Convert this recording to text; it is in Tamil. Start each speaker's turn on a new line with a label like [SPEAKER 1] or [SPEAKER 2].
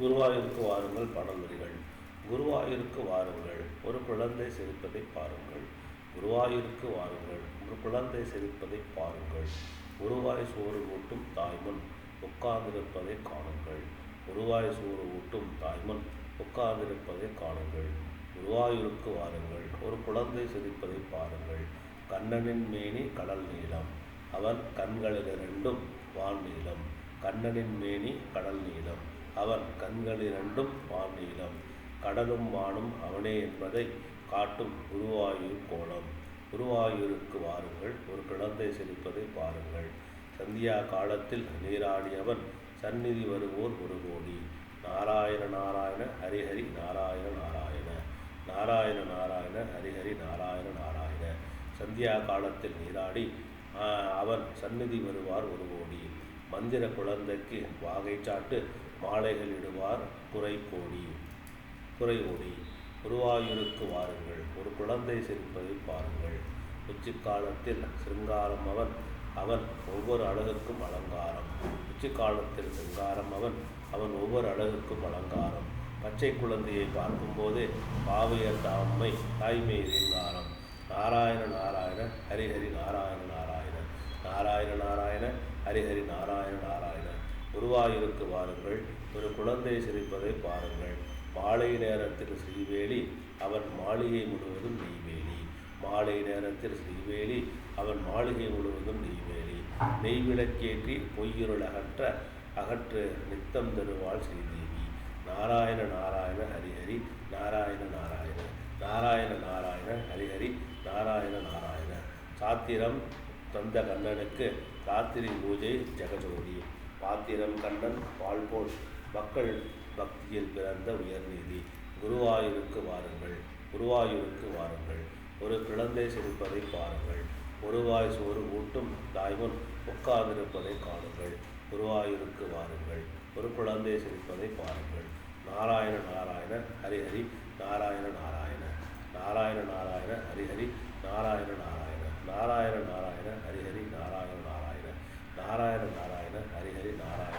[SPEAKER 1] குருவாயூருக்கு வாருங்கள் பாடல் வரிகள் குருவாயூருக்கு வாருங்கள் ஒரு குழந்தை சிரிப்பதை பாருங்கள். குருவாயூருக்கு வாருங்கள் ஒரு குழந்தை சிரிப்பதை பாருங்கள். குருவாய் சோறு ஊட்டும் தாய்மன் உட்கார்ந்திருப்பதை காணுங்கள். குருவாய் சோறு ஊட்டும் தாய்மன் உட்கார்ந்திருப்பதை காணுங்கள். குருவாயூருக்கு வாருங்கள் ஒரு குழந்தை சிரிப்பதை பாருங்கள். கண்ணனின் மேனி கடல் நீளம் அவன் கண்களிலிரண்டும் வான் நீளம். கண்ணனின் மேனி கடல் நீளம். அவன் கண்களிரண்டும் வான் நீளம். கடலும் வானும் அவனே என்பதை காட்டும் குருவாயூர் கோலம். குருவாயூருக்கு வாருங்கள். ஒரு குழந்தை சிரிப்பதை பாருங்கள். சந்தியா காலத்தில் நீராடியவன் சந்நிதி வருவோர் ஒரு கோடி. நாராயண நாராயண ஹரிஹரி நாராயண நாராயண. நாராயண நாராயண ஹரிஹரி நாராயண நாராயண. சந்தியா காலத்தில் நீராடி அவன் சந்நிதி வருவார் ஒரு கோடி. மந்திர குழந்தைக்கு வாகை சாட்டு மாலைகள் இடுவார். குறை கோடி குறை ஓடி குருவாயூருக்கு வாருங்கள். ஒரு குழந்தை சிரிப்பதை பாருங்கள். உச்சிக்காலத்தில் சிருங்காரம் அவன் அவன் ஒவ்வொரு அழகுக்கும் அலங்காரம். உச்சிக்காலத்தில் சிருங்காரம் அவன் அவன் ஒவ்வொரு அழகுக்கும் அலங்காரம். பச்சை குழந்தையை பார்க்கும்போதே பாவையர் தாம்மை தாய்மை சிங்காரம். நாராயண நாராயண ஹரிஹரி நாராயண நாராயண. நாராயண நாராயண ஹரிஹரி நாராயண நாராயண. குருவாயூருக்கு வாருங்கள். ஒரு குழந்தை சிரிப்பதை பாருங்கள். மாலை நேரத்தில் ஸ்ரீவேலி அவன் மாளிகை முழுவதும் நெய்வேலி. மாலை நேரத்தில் ஸ்ரீவேலி அவன் மாளிகை முழுவதும் நெய்வேலி. நெய்விளக்கேற்றி பொய்யிருள் அகற்ற அகற்று நித்தம் தருவாள் ஸ்ரீதேவி. நாராயண நாராயண ஹரிஹரி நாராயண நாராயண. நாராயண நாராயண ஹரிஹரி நாராயண நாராயண. சாத்திரம் தந்த கண்ணனுக்கு ராத்திரி பூஜை ஜெகஜோதி. பாத்திரம் கண்ணன் பால்போல் மக்கள் பக்தியில் பிறந்த உயர்நீதி. குருவாயூருக்கு வாருங்கள் குருவாயூருக்கு வாருங்கள். ஒரு குழந்தை சிரிப்பதை பாருங்கள். ஒருவாய் சோறு ஊட்டும் தாய்மன் உட்கார்ந்திருப்பதை காணுங்கள். குருவாயூருக்கு வாருங்கள் ஒரு குழந்தை சிரிப்பதை பாருங்கள். நாராயண நாராயண ஹரிஹரி நாராயண நாராயண. நாராயண நாராயண ஹரிஹரி நாராயண நாராயண. நாராயண நாராயண ஹரிஹரி நாராயண நாராயண நாராயண நாராயண ஹரிஹரி நாராயண.